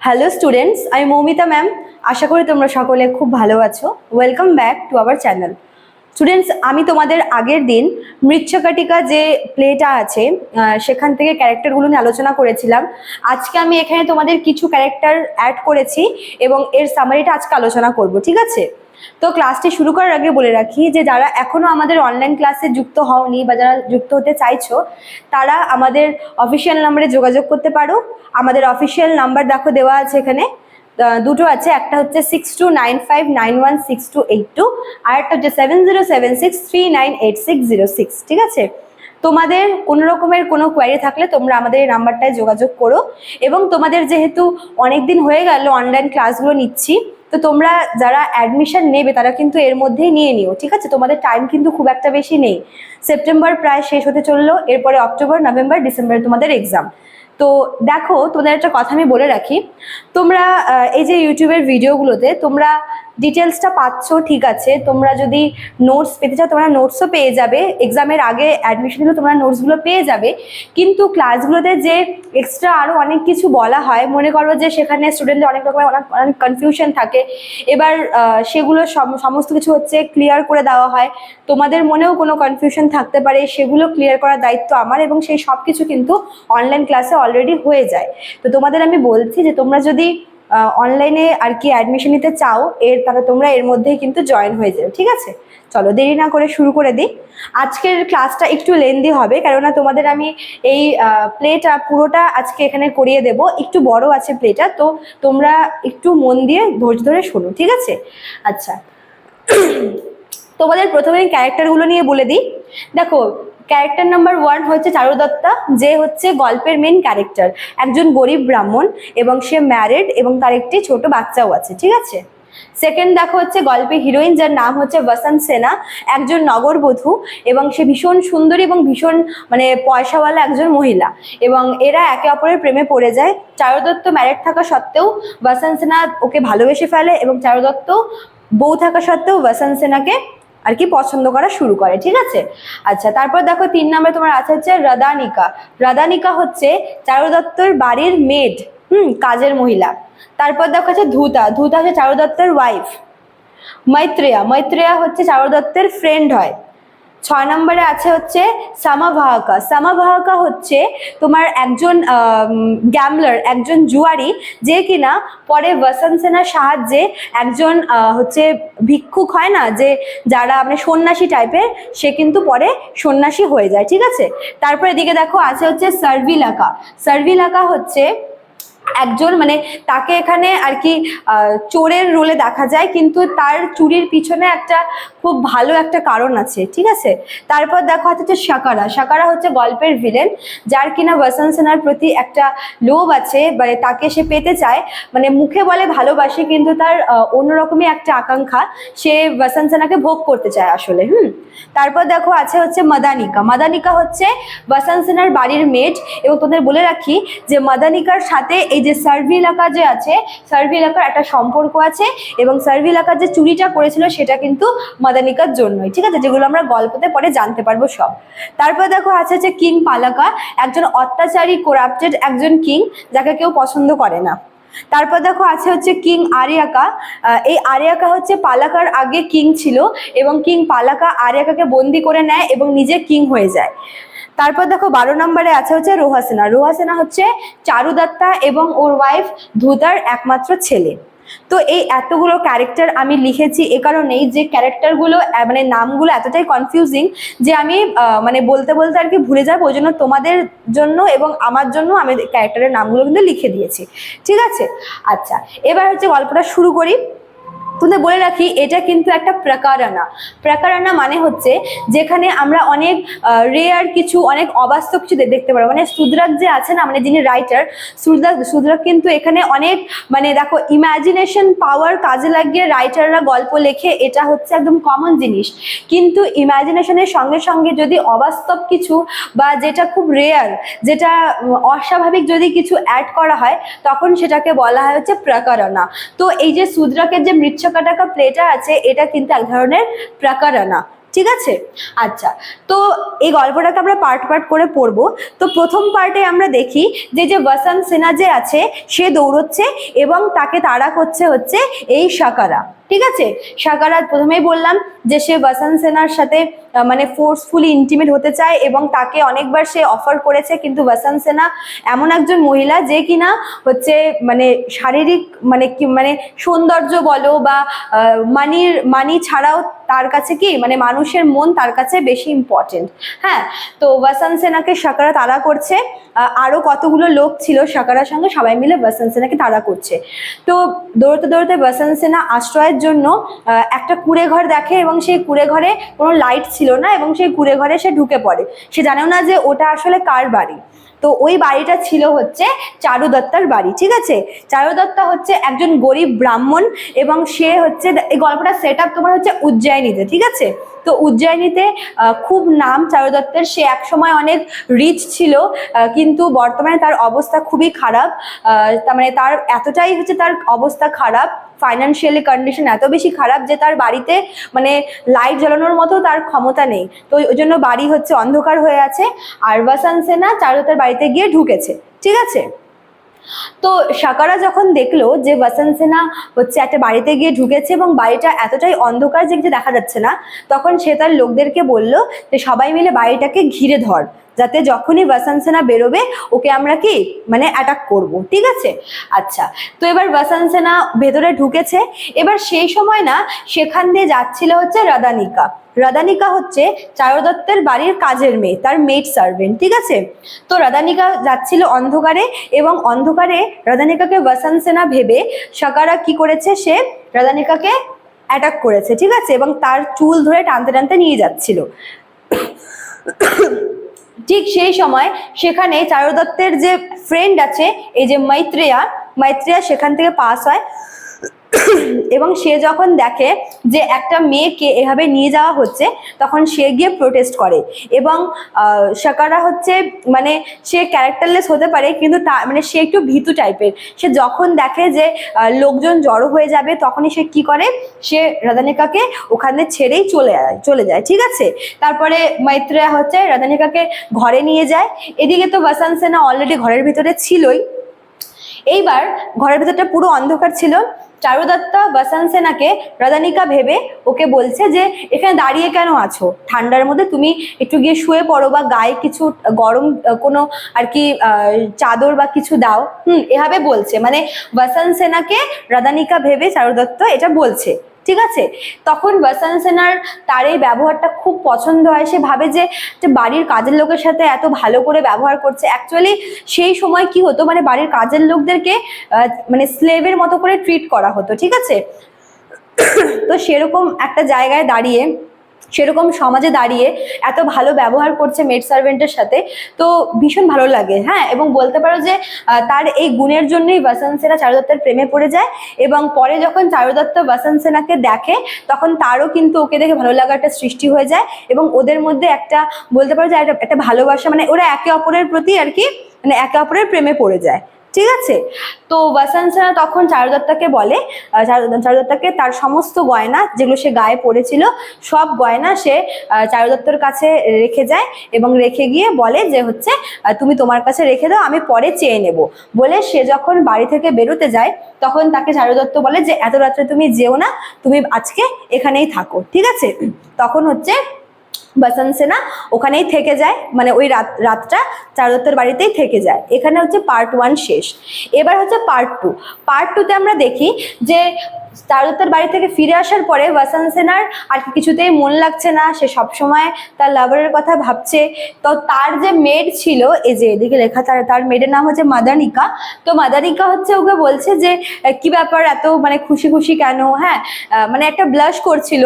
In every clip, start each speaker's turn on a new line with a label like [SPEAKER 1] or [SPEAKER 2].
[SPEAKER 1] Hello students আমি Moumita ma'am আশা করি তোমরা সকলে খুব ভালো আছো। Welcome back to our channel students আমি তোমাদের আগের দিন মৃচ্ছকাটিকা যে প্লেটা আছে সেখান থেকে ক্যারেক্টারগুলো নিয়ে আলোচনা করেছিলাম। আজকে আমি এখানে তোমাদের কিছু ক্যারেক্টার অ্যাড করেছি এবং এর সামারিটা আজকে আলোচনা করব, ঠিক আছে? তো ক্লাসটি শুরু করার আগে বলে রাখি যে যারা এখনও আমাদের অনলাইন ক্লাসে যুক্ত হওনি বা যারা যুক্ত হতে চাইছো, তারা আমাদের অফিসিয়াল নাম্বারে যোগাযোগ করতে পারো। আমাদের অফিসিয়াল নাম্বার দেখো দেওয়া আছে এখানে। দুটো আছে, একটা হচ্ছে six two nine five nine one six two eight two আর একটা হচ্ছে seven zero seven six three nine eight six zero six ঠিক আছে? তোমাদের কোনো রকমের কোনো কোয়ারি থাকলে তোমরা আমাদের এই নাম্বারটায় যোগাযোগ করো। এবং তোমাদের যেহেতু অনেক দিন হয়ে গেল অনলাইন ক্লাসগুলো নিচ্ছি তো তোমরা যারা অ্যাডমিশন নেবে, তারা কিন্তু এর মধ্যেই নিয়ে নিও, ঠিক আছে? তোমাদের টাইম কিন্তু খুব একটা বেশি নেই। সেপ্টেম্বর প্রায় শেষ হতে চলল, এরপরে অক্টোবর নভেম্বর ডিসেম্বরে তোমাদের এক্সাম তো দেখো, তোমাদের একটা কথা আমি বলে রাখি। তোমরা এই যে ইউটিউবের ভিডিওগুলোতে তোমরা ডিটেলসটা পাচ্ছ, ঠিক আছে। তোমরা যদি নোটস পেতে চাও, তোমরা নোটসও পেয়ে যাবে। এক্সামের আগে অ্যাডমিশন হলে তোমরা নোটসগুলো পেয়ে যাবে। কিন্তু ক্লাসগুলোতে যে এক্সট্রা আরও অনেক কিছু বলা হয়, মনে করো যে সেখানে স্টুডেন্টদের অনেক রকমের অনেক অনেক কনফিউশন থাকে। এবার সেগুলো সম- সমস্ত কিছু হচ্ছে ক্লিয়ার করে দেওয়া হয়। তোমাদের মনেও কোনো কনফিউশন থাকতে পারে, সেগুলো ক্লিয়ার করার দায়িত্ব আমার এবং সেই সব কিছু কিন্তু অনলাইন ক্লাসে অলরেডি হয়ে যায়। তো তোমাদের আমি বলছি যে তোমরা যদি অনলাইনে আর কি অ্যাডমিশন নিতে চাও, এর তাহলে তোমরা এর মধ্যেই কিন্তু জয়েন হয়ে যাবে, ঠিক আছে? চলো, দেরি না করে শুরু করে দিই। আজকের ক্লাসটা একটু লেন্দি হবে, কেননা তোমাদের আমি এই প্লেটা পুরোটা আজকে এখানে করিয়ে দেব। একটু বড় আছে প্লেটা তো তোমরা একটু মন দিয়ে ধৈর্য ধরে শোনো, ঠিক আছে? আচ্ছা। তোমাদের প্রথমে ক্যারেক্টারগুলো নিয়ে বলে দিই। দেখো ক্যারেক্টার নাম্বার ওয়ান হচ্ছে চারুদত্তা, যে হচ্ছে গল্পের মেন ক্যারেক্টার একজন গরিব ব্রাহ্মণ এবং সে ম্যারিড এবং তার একটি ছোট বাচ্চাও আছে, ঠিক আছে? সেকেন্ড দেখো হচ্ছে গল্পের হিরোইন যার নাম হচ্ছে বসন্ত সেনা, একজন নগরবধূ এবং সে ভীষণ সুন্দরী এবং ভীষণ মানে পয়সাওয়ালা একজন মহিলা। এবং এরা একে অপরের প্রেমে পড়ে যায়। চারুদত্ত ম্যারেড থাকা সত্ত্বেও বসন্ত সেনা ওকে ভালোবেসে ফেলে এবং চারুদত্ত বউ থাকা সত্ত্বেও বসন্ত সেনাকে আর কি পছন্দ করা শুরু করে, ঠিক আছে? আচ্ছা তারপর দেখো তিন নম্বরে তোমার আছে হচ্ছে রাদানিকা রাদানিকা হচ্ছে চারুদত্তর বাড়ির মেড, হুম, কাজের মহিলা। তারপর দেখো হচ্ছে ধুতা ধুতা হচ্ছে চারুদত্তের ওয়াইফ মৈত্রেয়া মৈত্রেয়া হচ্ছে চারুদত্তের ফ্রেন্ড হয়। ছয় নম্বরে আছে হচ্ছে সামাভাহাকা। সামাভাহাকা হচ্ছে তোমার একজন গ্যামলার একজন জুয়ারি যে কিনা পরে বসন্ত সেনার সাহায্যে একজন হচ্ছে ভিক্ষুক হয় না যে যারা মানে সন্ন্যাসী টাইপের সে কিন্তু পরে সন্ন্যাসী হয়ে যায়, ঠিক আছে? তারপরে এদিকে দেখো আছে হচ্ছে সার্ভিলাকা। সার্ভিলাকা হচ্ছে একজন মানে তাকে এখানে আর কি চোরের রোলে দেখা যায়, কিন্তু তার চুরির পিছনে একটা খুব ভালো একটা কারণ আছে, ঠিক আছে? তারপর দেখো হচ্ছে সাকারা। সাকারা হচ্ছে গল্পের ভিলেন যার কিনা বসন্ত সেনার প্রতি একটা লোভ আছে মানে তাকে সে পেতে চায়। মানে মুখে বলে ভালোবাসে, কিন্তু তার অন্যরকমই একটা আকাঙ্ক্ষা, সে বসন্ত সেনাকে ভোগ করতে চায় আসলে, হুম? তারপর দেখো আছে হচ্ছে মাদানিকা মাদানিকা হচ্ছে বসন্ত সেনার বাড়ির মেট এবং তোদের বলে রাখি যে মাদানিকার সাথে এই যে সার্ভি এলাকা যে আছে, সার্ভি এলাকার একটা সম্পর্ক আছে এবং সার্ভি এলাকার যে চুরিটা করেছিল সেটা কিন্তু মাদানিকার জন্যই, ঠিক আছে? যেগুলো আমরা গল্পতে পরে জানতে পারব সব। তারপর দেখো আছে হচ্ছে কিং পালাকা, একজন অত্যাচারী করাপ্টেড একজন কিং যাকে কেউ পছন্দ করে না। তারপর দেখো আছে হচ্ছে কিং আরিয়াকা এই আরিয়াকা হচ্ছে পালাকার আগে কিং ছিল এবং কিং পালাকা আরিয়াকাকে বন্দি করে নেয় এবং নিজে কিং হয়ে যায়। তারপর দেখো বারো নম্বরে আছে হচ্ছে রোহাসেনা রোহাসেনা হচ্ছে চারুদত্তা এবং ওর ওয়াইফ ধুতার একমাত্র ছেলে। তো এই এতগুলো ক্যারেক্টার আমি লিখেছি এ কারণেই যে ক্যারেক্টারগুলো মানে নামগুলো এতটাই কনফিউজিং যে আমি মানে বলতে বলতে আর কি ভুলে যাব। ওই জন্য তোমাদের জন্য এবং আমার জন্য আমি ক্যারেক্টারের নামগুলো কিন্তু লিখে দিয়েছি। ঠিক আছে? আচ্ছা এবার হচ্ছে গল্পটা শুরু করি। তোমাদের বলে রাখি, এটা কিন্তু একটা প্রকারানা প্রকারানা মানে হচ্ছে যেখানে আমরা অনেক রেয়ার কিছু, অনেক অবাস্তব কিছু দেখতে পারব। মানে সুদ্রাক যে আছে না মানে যিনি রাইটার সুদ্রাক সুদ্রাক কিন্তু এখানে অনেক মানে দেখো ইমাজিনেশন পাওয়ার কাজে লাগিয়ে রাইটাররা গল্প লেখে, এটা হচ্ছে একদম কমন জিনিস। কিন্তু ইমাজিনেশনের সঙ্গে সঙ্গে যদি অবাস্তব কিছু বা যেটা খুব রেয়ার যেটা অস্বাভাবিক যদি কিছু অ্যাড করা হয়, তখন সেটাকে বলা হয় হচ্ছে প্রকারণা। তো এই যে সুদ্রাকের যে মৃচ্ছকাটাকা প্লেটা আছে, এটা কিন্তু এক ধরনের প্রাকারানা, ঠিক আছে? আচ্ছা তো এই গল্পটাকে আমরা পার্ট পার্ট করে পড়ব। তো প্রথম পার্টে আমরা দেখি যে যে বসন্ত সিনহা যে আছে, সে দৌড়চ্ছে এবং তাকে তাড়া করছে হচ্ছে এই সাকারা, ঠিক আছে? সাকারা প্রথমেই বললাম যে, সে বসন্ত সেনার সাথে মানে ফোর্সফুলি ইন্টিমেট হতে চায় এবং তাকে অনেকবার সে অফার করেছে কিন্তু বসন্ত সেনা এমন একজন মহিলা যে কিনা হচ্ছে মানে শারীরিক মানে কি মানে সৌন্দর্য বলো বা মানির, মানি ছাড়াও তার কাছে কি মানে মানুষের মন তার কাছে বেশি ইম্পর্টেন্ট হ্যাঁ তো বসন্ত সেনাকে সাকারা তাড়া করছে। আরও কতগুলো লোক ছিল সাকারার সঙ্গে সবাই মিলে বসন্ত সেনাকে তাড়া করছে। তো দৌড়তে দৌড়তে বসন্ত সেনা আশ্রয়ের জন্য একটা কুড়ে ঘর দেখে এবং সেই কুড়ে ঘরে কোনো লাইট ছিল না এবং সে কুড়ে ঘরে সে ঢুকে পড়ে। সে জানেও না যে ওটা আসলে কার বাড়ি। তো ওই বাড়িটা ছিল হচ্ছে চারু দত্তার বাড়ি, ঠিক আছে? চারু দত্তা হচ্ছে একজন গরিব ব্রাহ্মণ এবং সে হচ্ছে এই গল্পটা সেট আপ তোমার হচ্ছে উজ্জয়িনীতে, ঠিক আছে? তো উজ্জয়িনীতে খুব নাম চারু দত্তের সে একসময় অনেক রিচ ছিল কিন্তু বর্তমানে তার অবস্থা খুবই খারাপ তার মানে তার এতটাই হচ্ছে তার অবস্থা খারাপ ফাইন্যান্সিয়ালি কন্ডিশন এত বেশি খারাপ যে তার বাড়িতে মানে লাইট জ্বালানোর মতো তার ক্ষমতা নেই। তো ওই জন্য বাড়ি হচ্ছে অন্ধকার হয়ে আছে। আর বাসান সেনা চারুতার বাড়িতে গিয়ে ঢুকেছে, ঠিক আছে? তো সাকারা যখন দেখল যে বসন্ত সেনা হচ্ছে একটা বাড়িতে গিয়ে ঢুকেছে এবং বাড়িটা এতটাই অন্ধকার যে দেখা যাচ্ছে না, তখন সে তার লোকদেরকে বলল যে সবাই মিলে বাড়িটাকে ঘিরে ধর। যাতে যখনই বসন্ত সেনা বেরোবে, ওকে আমরা কি মানে অ্যাটাক করব, ঠিক আছে? আচ্ছা তো এবার বসন্ত সেনা ভেতরে ঢুকেছে। এবার সেই সময় না, সেখান দিয়ে যাচ্ছিল হচ্ছে রাদানিকা রাদানিকা হচ্ছে চারদত্তের বাড়ির কাজের মেয়ে, তার মেড সার্ভেন্ট ঠিক আছে? তো রাদানিকা যাচ্ছিল অন্ধকারে এবং অন্ধকারে রাদানিকাকে বসন্ত সেনা ভেবে সাকারা কি করেছে সে? রাদানিকাকে অ্যাটাক করেছে, ঠিক আছে? এবং তার চুল ধরে টানতে টানতে নিয়ে যাচ্ছিল। ঠিক সেই সময় সেখানে চারুদত্তের যে ফ্রেন্ড আছে, এই যে মৈত্রেয়া মৈত্রেয়া সেখান থেকে পাস হয়। এবং সে যখন দেখে যে একটা মেয়েকে এভাবে নিয়ে যাওয়া হচ্ছে, তখন সে গিয়ে প্রোটেস্ট করে। এবং সাকারা হচ্ছে মানে সে ক্যারেক্টারলেস হতে পারে, কিন্তু তা মানে সে একটু ভীতু টাইপের সে যখন দেখে যে লোকজন জড়ো হয়ে যাবে, তখনই সে কি করে? সে রাধানিকাকে ওখানে ছেড়েই চলে যায় চলে যায়, ঠিক আছে? তারপরে মৈত্রেয়া হচ্ছে রাধানিকাকে ঘরে নিয়ে যায়। এদিকে তো বসন্ত সেনা অলরেডি ঘরের ভিতরে ছিলই। এইবার ঘরের ভেতরটা পুরো অন্ধকার ছিল। চারুদত্তা বসন্ত সেনাকে রাধানিকা ভেবে ওকে বলছে যে, এখানে দাঁড়িয়ে কেন আছো? ঠান্ডার মধ্যে তুমি একটু গিয়ে শুয়ে পড়ো বা গায়ে কিছু গরম কোনো আর কি চাদর বা কিছু দাও। হুম, এভাবে বলছে। মানে বসন্ত সেনাকে রাধানিকা ভেবে চারুদত্ত এটা বলছে। ঠিক আছে? তখন বাসান সেনার তার এই ব্যবহারটা খুব পছন্দ হয়। সে ভাবে যে বাড়ির কাজের লোকের সাথে এত ভালো করে ব্যবহার করছে। অ্যাকচুয়ালি সেই সময় কি হতো? মানে বাড়ির কাজের লোকদেরকে মানে স্লেভের মতো করে ট্রিট করা হতো, ঠিক আছে? তো সেরকম একটা জায়গায় দাঁড়িয়ে সেরকম সমাজে দাঁড়িয়ে এত ভালো ব্যবহার করছে মেড সার্ভেন্টের সাথে, তো ভীষণ ভালো লাগে হ্যাঁ? এবং বলতে পারো যে তার এই গুণের জন্যই বসন্ত সেনা চারুদত্তের প্রেমে পড়ে যায় এবং পরে যখন চারুদত্ত বসন্ত সেনাকে দেখে, তখন তারও কিন্তু ওকে দেখে ভালো লাগাটা সৃষ্টি হয়ে যায় এবং ওদের মধ্যে একটা, বলতে পারো যে একটা ভালোবাসা মানে ওরা একে অপরের প্রতি আর কি মানে একে অপরের প্রেমে পড়ে যায়। ঠিক আছে? তো বসন্ত সেনা তখন চারুদত্তাকে বলে চারুদত্তাকে তার সমস্ত গয়না যেগুলো সে গায়ে পড়েছিল, সব গয়না সে চারুদত্তর কাছে রেখে যায় এবং রেখে গিয়ে বলে যে হচ্ছে তুমি তোমার কাছে রেখে দাও, আমি পরে চেয়ে নেব। বলে সে যখন বাড়ি থেকে বেরোতে যায়, তখন তাকে চারুদত্ত বলে যে, এত রাত্রে তুমি যেও না, তুমি আজকে এখানেই থাকো। ঠিক আছে? তখন হচ্ছে বসন্ত সেনা ওখানেই থেকে যায় মানে ওই রাত, রাতটা চারদত্তর বাড়িতেই থেকে যায়। এখানে হচ্ছে পার্ট ওয়ান শেষ। এবার হচ্ছে পার্ট টু পার্ট টুতে আমরা দেখি যে চারুদত্তের বাড়ি থেকে ফিরে আসার পরে বসন্ত সেনার আর কিছুতেই মন লাগছে না। সে সবসময় তার লাভারের কথা ভাবছে। তো তার যে মেড ছিল, এই যে এদিকে লেখা তার তার মেডের নাম হচ্ছে মাদানিকা। তো মাদানিকা হচ্ছে ওকে বলছে যে কি ব্যাপার এত মানে খুশি খুশি কেন? হ্যাঁ মানে একটা ব্লাশ করছিল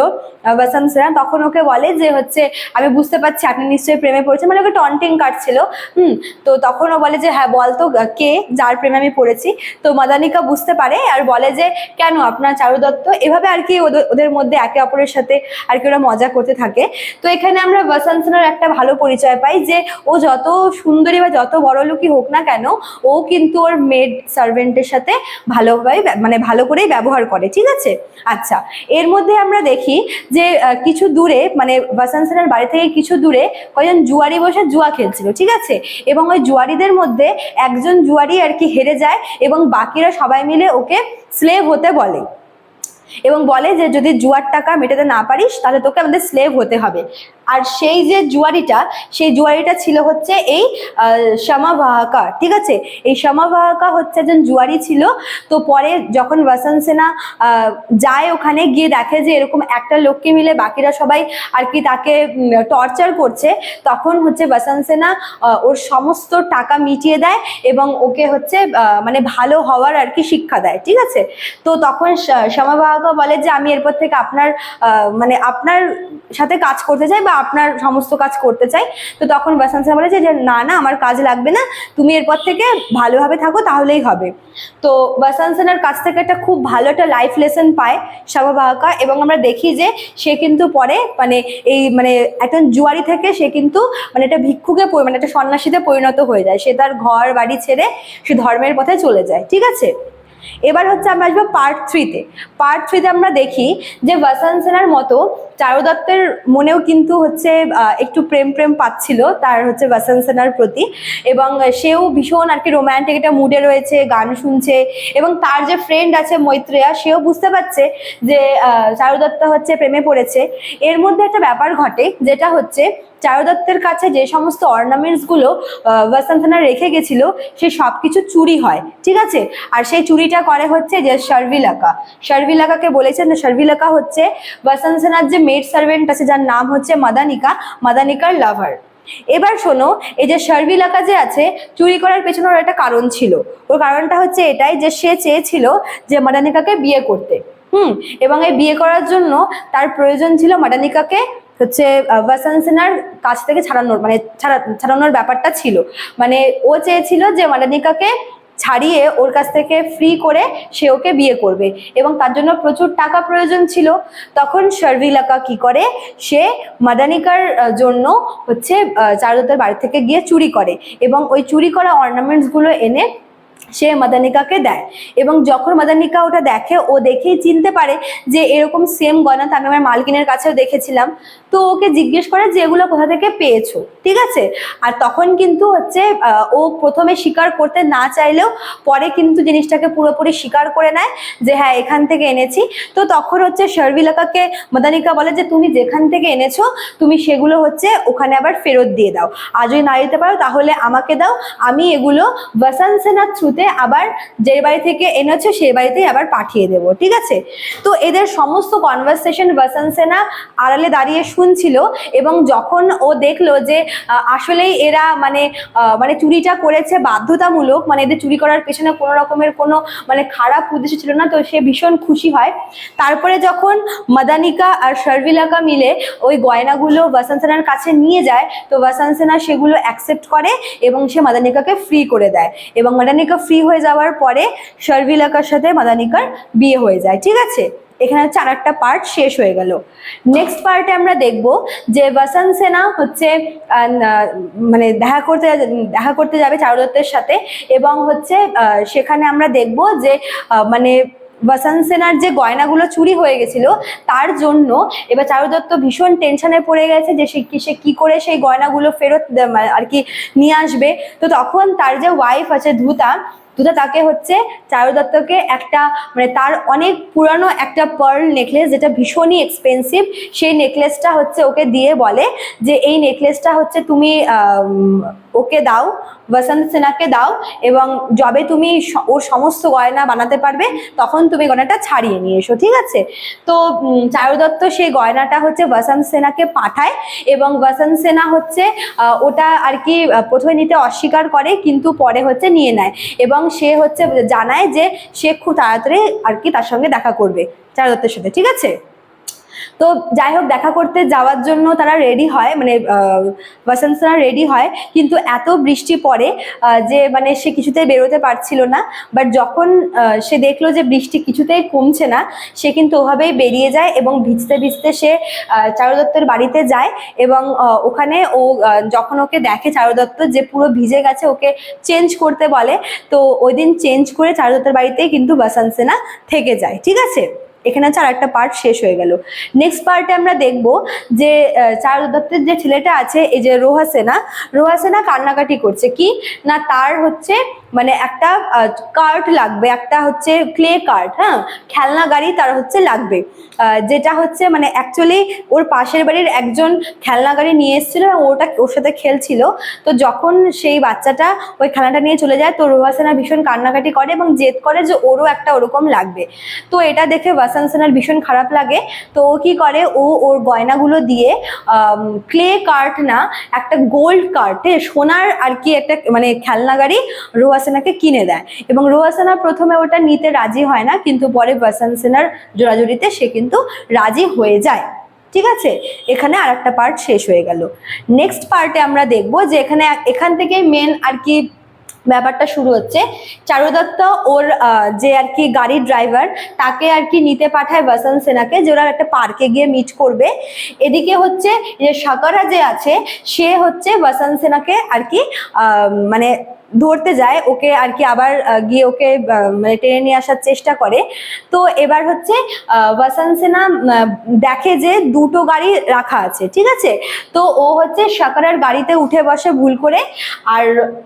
[SPEAKER 1] বসন্ত সেনা। তখন ওকে বলে যে হচ্ছে, আমি বুঝতে পারছি, আপনি নিশ্চয়ই প্রেমে পড়েছেন। মানে ওকে টন্টিং কাটছিল, হুম। তো তখন ও বলে যে হ্যাঁ বল তো কে? যার প্রেমে আমি পড়েছি। তো মাদানিকা বুঝতে পারে আর বলে যে, কেন? আপনার চারু দত্ত এভাবে আর কি ওদের মধ্যে একে অপরের সাথে আর কি ওরা মজা করতে থাকে। তো এখানে আমরা বসন্ত সেনার একটা ভালো পরিচয় পাই যে ও যত সুন্দরী বা যত বড় লোকই হোক না কেন, ও কিন্তু ওর মেড সার্ভেন্টের সাথে ভালোভাবে মানে ভালো করেই ব্যবহার করে, ঠিক আছে? আচ্ছা এর মধ্যে আমরা দেখি যে কিছু দূরে মানে বসন্ত বাড়ি থেকে কিছু দূরে কয়েকজন জুয়ারি বসে জুয়া খেলছিল, ঠিক আছে? এবং ওই জুয়ারিদের মধ্যে একজন জুয়ারি আর কি হেরে যায় এবং বাকিরা সবাই মিলে ওকে স্লেভ হতে বলে। এবং বলে যে যদি জুয়ার টাকা মেটাতে না পারিস, তাহলে তোকে আমাদের স্লেভ হতে হবে। আর সেই যে জুয়ারিটা, সেই জুয়ারিটা ছিল হচ্ছে এই শ্যামাবাহাকা, ঠিক আছে? এই শ্যামাবাহাকা হচ্ছে একজন জুয়ারি ছিল। তো পরে যখন বসন্ত সেনা যায় ওখানে, গিয়ে দেখে যে এরকম একটা লোককে মিলে বাকিরা সবাই আর কি তাকে টর্চার করছে, তখন হচ্ছে বসন্ত সেনা ওর সমস্ত টাকা মিটিয়ে দেয় এবং ওকে হচ্ছে মানে ভালো হওয়ার আর কি শিক্ষা দেয়, ঠিক আছে? তো তখন শ- শ্যামাবাহাকা বলে যে আমি এরপর থেকে আপনার মানে আপনার সাথে কাজ করতে চাই বা আপনার সমস্ত কাজ করতে চাই। তো তখন বসন্ত সেনা বলে যে, না না, আমার কাজ লাগবে না। তুমি এরপর থেকে ভালোভাবে থাকো, তাহলেই হবে। তো বসন্ত সেনার কাছ থেকে একটা খুব ভালো একটা লাইফ লেসন পায় শ্যামাবাহাকা এবং আমরা দেখি যে সে কিন্তু পরে মানে এই মানে একজন জুয়ারি থেকে সে কিন্তু মানে একটা ভিক্ষুকে মানে একটা সন্ন্যাসীতে পরিণত হয়ে যায়। সে তার ঘর বাড়ি ছেড়ে সে ধর্মের পথে চলে যায়। ঠিক আছে? এবার হচ্ছে আমরা আসব পার্ট থ্রিতে পার্ট থ্রিতে আমরা দেখি যে বসন্ত সেনার মতো চারু দত্তের মনেও কিন্তু হচ্ছে একটু প্রেম প্রেম পাচ্ছিল তার হচ্ছে বসন্ত সেনার প্রতি। এবং সেও ভীষণ আর কি রোম্যান্টিক একটা মুডে রয়েছে, গান শুনছে। এবং তার যে ফ্রেন্ড আছে মৈত্রেয়া, সেও বুঝতে পারছে যে চারু দত্ত হচ্ছে প্রেমে পড়েছে। এর মধ্যে একটা ব্যাপার ঘটে, যেটা হচ্ছে চারু দত্তের কাছে যে সমস্ত অর্নামেন্টসগুলো বসন্ত সেনা রেখে গেছিল, সে সব কিছু চুরি হয়, ঠিক আছে? আর সেই চুরিটা করে হচ্ছে যে শার্ভিলাকা শার্ভিলাকাকে বলেছেন যে শার্ভিলাকা হচ্ছে বসন্ত সেনার যে মেড সার্ভেন্ট আছে, যার নাম হচ্ছে মাদানিকা মাদানিকার লাভার এবার শোনো, এই যে শার্ভিলাকা যে আছে, চুরি করার পেছনে ওর একটা কারণ ছিল। ওর কারণটা হচ্ছে এটাই যে সে চেয়েছিল যে মাদানিকাকে বিয়ে করতে। হুম, এবং এই বিয়ে করার জন্য তার প্রয়োজন ছিল মাদানিকাকে হচ্ছে সেনার কাছ থেকে ছাড়ানোর মানে ছাড়া, ছাড়ানোর ব্যাপারটা ছিল। মানে ও চেয়েছিল যে মাদানিকাকে ছাড়িয়ে ওর কাছ থেকে ফ্রি করে সে ওকে বিয়ে করবে। এবং তার জন্য প্রচুর টাকা প্রয়োজন ছিল। তখন শার্ভিলাকা কি করে? সে মাদানিকার জন্য হচ্ছে চারুদত্তের বাড়ি থেকে গিয়ে চুরি করে। এবং ওই চুরি করা অর্নামেন্টসগুলো এনে সে মাদানিকাকে দেয়। এবং যখন মাদানিকা ওটা দেখে, ও দেখেই চিনতে পারে যে এরকম সেম গয়না আমি আমার মালকিনের কাছেও দেখেছিলাম। তো ওকে জিজ্ঞেস করে যে এগুলো কোথা থেকে পেয়েছ? ঠিক আছে? আর তখন কিন্তু হচ্ছে ও প্রথমে স্বীকার করতে না চাইলেও পরে কিন্তু জিনিসটাকে পুরোপুরি স্বীকার করে নেয় যে হ্যাঁ এখান থেকে এনেছি। তো তখন হচ্ছে শার্ভিলাকাকে মাদানিকা বলে যে, তুমি যেখান থেকে এনেছো, তুমি সেগুলো হচ্ছে ওখানে আবার ফেরত দিয়ে দাও। আর যদি না দিতে পারো, তাহলে আমাকে দাও। আমি এগুলো বসন্ত সেনার থ্রুতে আবার যে বাড়ি থেকে এনেছো সেই বাড়িতেই আবার পাঠিয়ে দেবো, ঠিক আছে? তো এদের সমস্ত কনভারসেশন বসন্ত সেনা আড়ালে দাঁড়িয়ে শুনছিল এবং যখন ও দেখল যে আসলেই এরা মানে মানে চুরিটা করেছে বাধ্যতামূলক মানে এদের চুরি করার পেছনে কোনো রকমের কোনো মানে খারাপ উদ্দেশ্য ছিল না, তো সে ভীষণ খুশি হয়। তারপরে যখন মাদানিকা আর শার্ভিলাকা মিলে ওই গয়নাগুলো বসন্ত সেনার কাছে নিয়ে যায়, তো বসন্ত সেনা সেগুলো অ্যাকসেপ্ট করে এবং সে মাদানিকাকে ফ্রি করে দেয়। এবং মাদানিকা ফ্রি হয়ে যাওয়ার পরে শার্ভিলাকার সাথে মাদানিকার বিয়ে হয়ে যায়, ঠিক আছে? এখানে হচ্ছে আর একটা পার্ট শেষ হয়ে গেল। নেক্সট পার্টে আমরা দেখব যে বসন্ত সেনা হচ্ছে মানে দেখা করতে দেখা করতে যাবে চারুদত্তের সাথে এবং হচ্ছে সেখানে আমরা দেখব যে মানে বসন্ত সেনার যে গয়নাগুলো চুরি হয়ে গেছিল, তার জন্য এবার চারুদত্ত ভীষণ টেনশনে পড়ে গেছে যে সে কি সে কি করে সেই গয়নাগুলো ফেরত মানে আর কি নিয়ে আসবে। তো তখন তার যে ওয়াইফ আছে ধুতা ধুতা তাকে হচ্ছে চারু দত্তকে একটা মানে তার অনেক পুরানো একটা পার্ল নেকলেস যেটা ভীষণই এক্সপেন্সিভ সেই নেকলেসটা হচ্ছে ওকে দিয়ে বলে যে এই নেকলেসটা হচ্ছে তুমি ওকে দাও বসন্ত সেনাকে দাও এবং যবে তুমি ওর সমস্ত গয়না বানাতে পারবে তখন তুমি গয়নাটা ছাড়িয়ে নিয়ে এসো ঠিক আছে? তো উম, চারুদত্ত সেই গয়নাটা হচ্ছে বসন্ত সেনাকে পাঠায় এবং বসন্ত সেনা হচ্ছে ওটা আর কি প্রথমে নিতে অস্বীকার করে কিন্তু পরে হচ্ছে নিয়ে নেয় এবং সে হচ্ছে জানায় যে সে খুব তাড়াতাড়ি আর কি তার সঙ্গে দেখা করবে চারুদত্তের সাথে, ঠিক আছে? তো যাই হোক দেখা করতে যাওয়ার জন্য তারা রেডি হয় মানে বসন্ত সেনা রেডি হয়। কিন্তু এত বৃষ্টি পড়ে যে মানে সে কিছুতেই বেরোতে পারছিল না। বাট যখন সে দেখল যে বৃষ্টি কিছুতেই কমছে না, সে কিন্তু ওভাবেই বেরিয়ে যায় এবং ভিজতে ভিজতে সে চারুদত্তের বাড়িতে যায় এবং ওখানে ও যখন ওকে দেখে চারু দত্ত যে পুরো ভিজে গেছে, ওকে চেঞ্জ করতে বলে, তো ওই দিন চেঞ্জ করে চারু দত্তের বাড়িতেই কিন্তু বসন্ত সেনা থেকে যায়। ঠিক আছে? এখানে হচ্ছে আর একটা পার্ট শেষ হয়ে গেল। নেক্সট পার্টে আমরা দেখব যে চারু দত্তের যে ছেলেটা আছে, এই যে রোহা সেনা রোহা সেনা কান্নাকাটি করছে। কি? না, তার হচ্ছে মানে একটা কার্ট লাগবে, একটা হচ্ছে ক্লে কার্ট হ্যাঁ? খেলনা, গাড়ি তার হচ্ছে লাগবে। যেটা হচ্ছে মানে অ্যাকচুয়ালি ওর পাশের বাড়ির একজন খেলনা, গাড়ি নিয়ে এসেছিল এবং ওটা ওর সাথে খেলছিল। তো যখন সেই বাচ্চাটা ওই খেলনাটা নিয়ে চলে যায়, তো রোহা সেনা ভীষণ কান্নাকাটি করে এবং জেদ করে যে ওরও একটা ওরকম লাগবে। তো এটা দেখে বাসান সেনার ভীষণ খারাপ লাগে। তো ও কী করে? ও ওর গয়নাগুলো দিয়ে ক্লে কার্ট না, একটা গোল্ড কার্টে সোনার আর কি একটা মানে খেলনা গাড়ি রোহাসেনাকে কিনে দেয়। এবং রোহাসেনা প্রথমে ওটা নিতে রাজি হয় না, কিন্তু পরে বাসান সেনার জোড়াজুড়িতে সে কিন্তু রাজি হয়ে যায়। ঠিক আছে? এখানে আর একটা পার্ট শেষ হয়ে গেল। নেক্সট পার্টে আমরা দেখব যে এখানে এখান থেকে মেন আর কি ব্যাপারটা শুরু হচ্ছে। চারুদত্ত ওর যে আর কি গাড়ির ড্রাইভার তাকে আর কি নিতে পাঠায় বসন্ত সেনাকে যে ওরা একটা পার্কে গিয়ে মিট করবে। এদিকে হচ্ছে যে সাকারা যে আছে, সে হচ্ছে বসন্ত সেনাকে আর কি মানে ধরতে যায়, ওকে আর কি আবার গিয়ে ওকে মানে টেনে নিয়ে আসার চেষ্টা করে। তো এবার হচ্ছে বসন্ত সেনা দেখে যে দুটো গাড়ি রাখা আছে, ঠিক আছে? তো ও হচ্ছে সাকারার গাড়িতে উঠে বসে ভুল করে, আর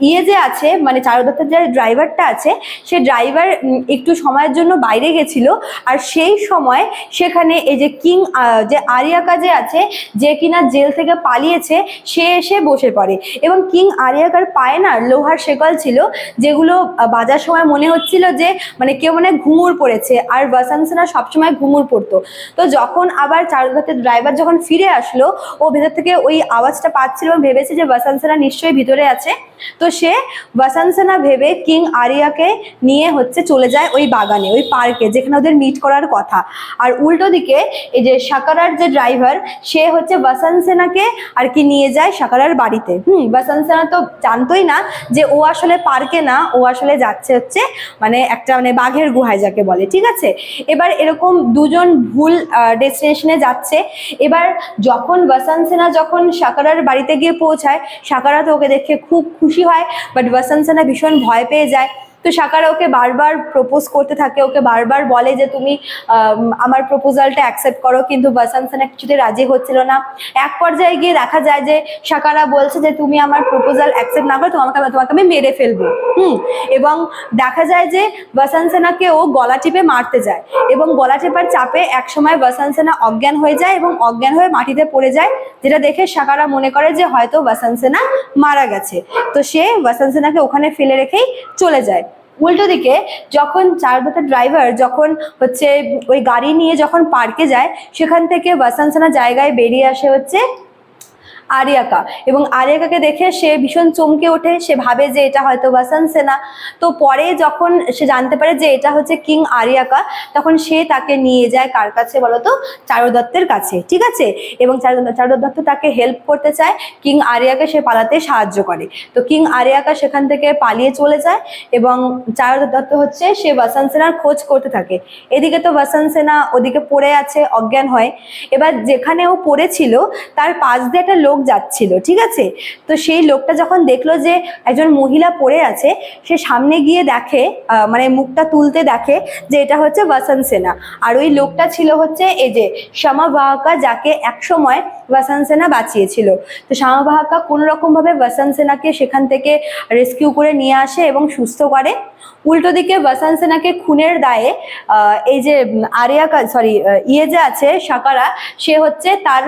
[SPEAKER 1] ইয়ে যে আছে মানে চারুদত্তের যে ড্রাইভারটা আছে, সে ড্রাইভার একটু সময়ের জন্য বাইরে গেছিল, আর সেই সময় সেখানে এই যে কিং যে আরিয়াকা যে আছে, যে কিনা জেল থেকে পালিয়েছে, সে এসে বসে পড়ে। এবং কিং আরিয়াকার পায়ে না লোহার শেকল ছিল, যেগুলো বাজার সময় মনে হচ্ছিল যে মানে কেউ মানে ঘুঙুর পড়েছে, আর বসন্ত সেনা সবসময় ঘুঙুর পড়তো। তো যখন আবার চারুদত্তের ড্রাইভার যখন ফিরে আসলো, ও ভেতর থেকে ওই আওয়াজটা পাচ্ছিল এবং ভেবেছে যে বসন্ত সেনা নিশ্চয়ই ভিতরে আছে, তো সে বসন্ত সেনা ভেবে কিং আরিয়াকে নিয়ে হচ্ছে চলে যায় ওই বাগানে, ওই পার্কে, যেখানে ওদের মিট করার কথা। আর উল্টো দিকে এই যে সাকারার যে ড্রাইভার সে হচ্ছে বসন্ত সেনাকে আর কি নিয়ে যায় সাকারার বাড়িতে। হুম বসন্ত সেনা তো জানতোই না যে ও আসলে পার্কে না, ও আসলে যাচ্ছে হচ্ছে মানে একটা মানে বাঘের গুহায় যাকে বলে, ঠিক আছে? এবার এরকম দুজন ভুল ডেস্টিনেশনে যাচ্ছে। এবার যখন বসন্ত সেনা যখন সাকারার বাড়িতে গিয়ে পৌঁছায় সাকারা তো ওকে দেখে খুব খুশি হয় বাট বসন্ত সেনা ভীষণ ভয় পেয়ে যায়। তো সাকারা ওকে বারবার প্রপোজ করতে থাকে, ওকে বারবার বলে যে তুমি আমার প্রপোজালটা অ্যাকসেপ্ট করো, কিন্তু বসন্ত সেনা কিছুতে রাজি হচ্ছিল না। এক পর্যায়ে গিয়ে দেখা যায় যে সাকারা বলছে যে, তুমি আমার প্রপোজাল অ্যাকসেপ্ট না করো তোমাকে তোমাকে আমি মেরে ফেলব। হুম, এবং দেখা যায় যে বসন্ত সেনাকে ও গলা টিপে মারতে যায় এবং গলা টেপার চাপে একসময় বসন্ত সেনা অজ্ঞান হয়ে যায় এবং অজ্ঞান হয়ে মাটিতে পড়ে যায়, যেটা দেখে সাকারা মনে করে যে হয়তো বসন্ত সেনা মারা গেছে। তো সে বসন্ত সেনাকে ওখানে ফেলে রেখেই চলে যায়। উল্টো দিকে যখন চার দুটা ড্রাইভার যখন হচ্ছে ওই গাড়ি নিয়ে যখন পার্কে যায়, সেখান থেকে বাসানসানা সেনা জায়গায় বেরিয়ে আসে হচ্ছে আরিয়াকা। এবং আরিয়াকাকে দেখে সে ভীষণ চমকে ওঠে, সে ভাবে যে এটা হয়তো বসন্ত সেনা তো পরে যখন সে জানতে পারে যে এটা হচ্ছে কিং আরিয়াকা, তখন সে তাকে নিয়ে যায় কার কাছে বলতো? চারুদত্তের কাছে, ঠিক আছে? এবং চারু- চারুদত্ত তাকে হেল্প করতে চায়, কিং আরিয়াকে সে পালাতে সাহায্য করে। তো কিং আরিয়াকা সেখান থেকে পালিয়ে চলে যায় এবং চারুদত্ত হচ্ছে সে বসন্ত সেনার খোঁজ করতে থাকে। এদিকে তো বসন্ত সেনা ওদিকে পড়ে আছে, অজ্ঞান হয়। এবার যেখানে ও পড়েছিল, তার পাশ দিয়ে একটা লোক যাচ্ছিল, ঠিক আছে? তো সেই লোকটা যখন দেখল যে একজন মহিলা পড়ে আছে, সে সামনে গিয়ে দেখে মানে মুখটা তুলতে দেখে যে এটা হচ্ছে বসন্ত সেনা। আর ওই লোকটা ছিল হচ্ছে এই যে শ্যামাবাহাকা যাকে একসময় বসন্ত সেনা বাঁচিয়েছিল। তো শ্যামাবাহাকা কোনো রকমভাবে বসন্ত সেনাকে সেখান থেকে রেস্কিউ করে নিয়ে আসে এবং সুস্থ করে। উল্টো দিকে বসন্ত সেনাকে খুনের দায়ে এই যে আরিয়া সরি ইয়ে যে আছে, সাকারা, সে হচ্ছে তার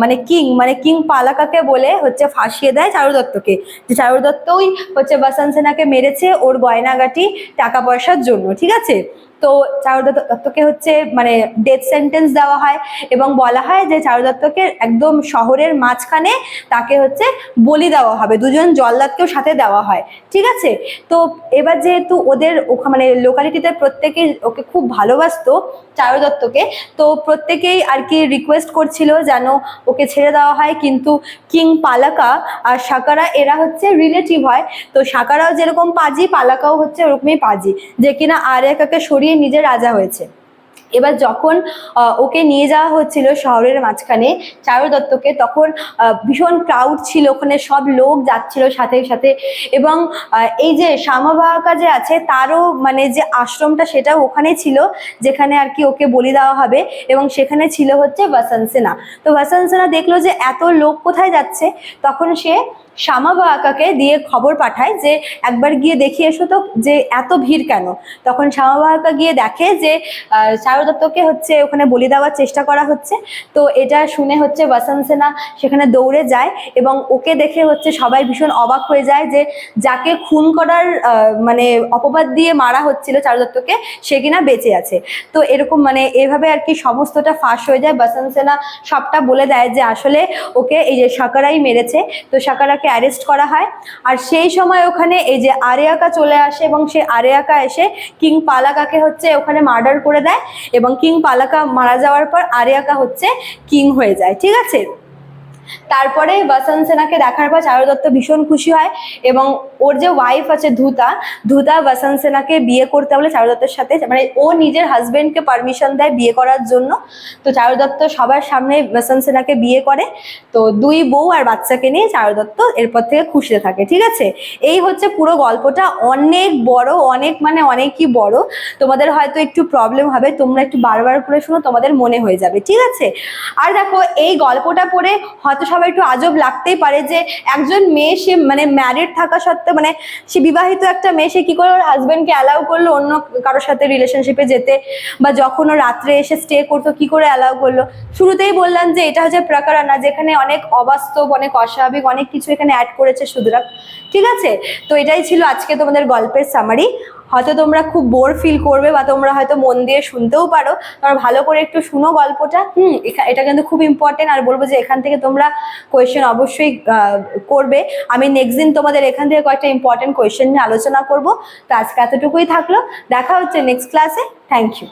[SPEAKER 1] মানে কিং মানে কিং পালাকাকে বলে হচ্ছে ফাঁসিয়ে দেয় চারু দত্তকে যে চারু দত্তই হচ্ছে বসন্ত সেনাকে মেরেছে ওর গয়নাগাটি টাকা পয়সার জন্য, ঠিক আছে? তো চারুদত্ত দত্তকে হচ্ছে মানে ডেথ সেন্টেন্স দেওয়া হয় এবং বলা হয় যে চারু দত্তকে একদম শহরের মাঝখানে তাকে হচ্ছে বলি দেওয়া হবে। দুজন জল্লাদকেও সাথে দেওয়া হয়। ঠিক আছে? তো এবার যেহেতু ওদের মানে লোকালিটিতে প্রত্যেকে ওকে খুব ভালোবাসতো চারু দত্তকে, তো প্রত্যেকেই আর কি রিকোয়েস্ট করছিল যেন ওকে ছেড়ে দেওয়া হয়। কিন্তু কিং পালাকা আর সাকারা এরা হচ্ছে রিলেটিভ হয়। তো সাকারাও যেরকম পাজি, পালাকাও হচ্ছে ওরকমই পাজি। যে কিনা আর্য়াকাকে সরিয়ে নিজে রাজা হয়েছে। এবার যখন ওকে নিয়ে যাওয়া হচ্ছিল শহরের মাঝখানে চারু দত্তকে, তখন ভীষণ ক্রাউড ছিল, ওখানে সব লোক যাচ্ছিল সাথে সাথে এবং এই যে শ্যামাবাহাকা যে আছে, তারও মানে যে আশ্রমটা সেটাও ওখানে ছিল, যেখানে আর কি ওকে বলি দেওয়া হবে এবং সেখানে ছিল হচ্ছে বসন্ত সেনা তো বসন্ত সেনা দেখল যে এত লোক কোথায় যাচ্ছে, তখন সে শ্যামাবাহাকাকে দিয়ে খবর পাঠায় যে একবার গিয়ে দেখে এসো তো যে এত ভিড় কেন? তখন শ্যামাবাহাকা গিয়ে দেখে যে আহ, চারু দত্তকে হচ্ছে ওখানে বলি দেওয়ার চেষ্টা করা হচ্ছে। তো এটা শুনে হচ্ছে বসন্ত সেনা সেখানে দৌড়ে যায় এবং ওকে দেখে হচ্ছে সবাই ভীষণ অবাক হয়ে যায় যে যাকে খুন করার মানে অপবাদ দিয়ে মারা হচ্ছিল চারু দত্তকে সে কিনা বেঁচে আছে। তো এরকম মানে এভাবে আর কি সমস্তটা ফাঁস হয়ে যায়। বসন্ত সেনা সবটা বলে দেয় যে আসলে ওকে এই যে সাকারাই মেরেছে। তো সাকারাকে অ্যারেস্ট করা হয়। আর সেই সময় ওখানে এই যে আরেয়াকা চলে আসে এবং সেই আরেয়াকা এসে কিং পালাকাকে হচ্ছে ওখানে মার্ডার করে দেয় এবং কিং পালাকা মারা যাওয়ার পর আরেয়াকা হচ্ছে কিং হয়ে যায়। ঠিক আছে? তারপরে বসন্ত সেনাকে দেখার পর চারু দত্ত ভীষণ খুশি হয় এবং ওর যে ওয়াইফ আছে ধুতা ধুতা বসন্ত সেনাকে বিয়ে করতে বলে চারু দত্তের সাথে মানে ও নিজের হাজবেন্ডকে পারমিশন দেয় বিয়ে করার জন্য। তো চারু দত্ত সবার সামনে বসন্ত সেনাকে বিয়ে করে। তো দুই বউ আর বাচ্চাকে নিয়ে চারু দত্ত এরপর থেকে খুশিতে থাকে, ঠিক আছে? এই হচ্ছে পুরো গল্পটা। অনেক বড়, অনেক মানে অনেকই বড়। তোমাদের হয়তো একটু প্রবলেম হবে, তোমরা একটু বারবার করে শুনো, তোমাদের মনে হয়ে যাবে, ঠিক আছে? আর দেখো, এই গল্পটা পড়ে হয়তো সবাই একটু আজব লাগতেই পারে যে একজন মেয়ে সে মানে ম্যারিড থাকা সত্ত্বেও মানে সে বিবাহিত একটা মেয়ে, সে কি করে ওর হাজবেন্ডকে অ্যালাউ করল অন্য কারোর সাথে রিলেশনশিপে যেতে? বা যখন ও রাত্রে এসে স্টে করতো, কি করে অ্যালাউ করল? শুরুতেই বললাম যে এটা হচ্ছে প্রকারানা যেখানে অনেক অবাস্তব, অনেক অস্বাভাবিক, অনেক কিছু এখানে অ্যাড করেছে সুতরাং ঠিক আছে? তো এটাই ছিল আজকে তোমাদের গল্পের সামারি হয়তো তোমরা খুব বোর ফিল করবে বা তোমরা হয়তো মন দিয়ে শুনতেও পারো। তোমরা ভালো করে একটু শুনো গল্পটা। হুম এটা কিন্তু খুব ইম্পর্টেন্ট আর বলব যে এখান থেকে তোমরা কোয়েশ্চেন অবশ্যই করবে। আমি নেক্সট দিন তোমাদের এখান থেকে কয়েকটা ইম্পর্টেন্ট কোয়েশ্চেন নিয়ে আলোচনা করব। তো আজকে এতটুকুই থাকল। দেখা হচ্ছে নেক্সট ক্লাসে থ্যাংক ইউ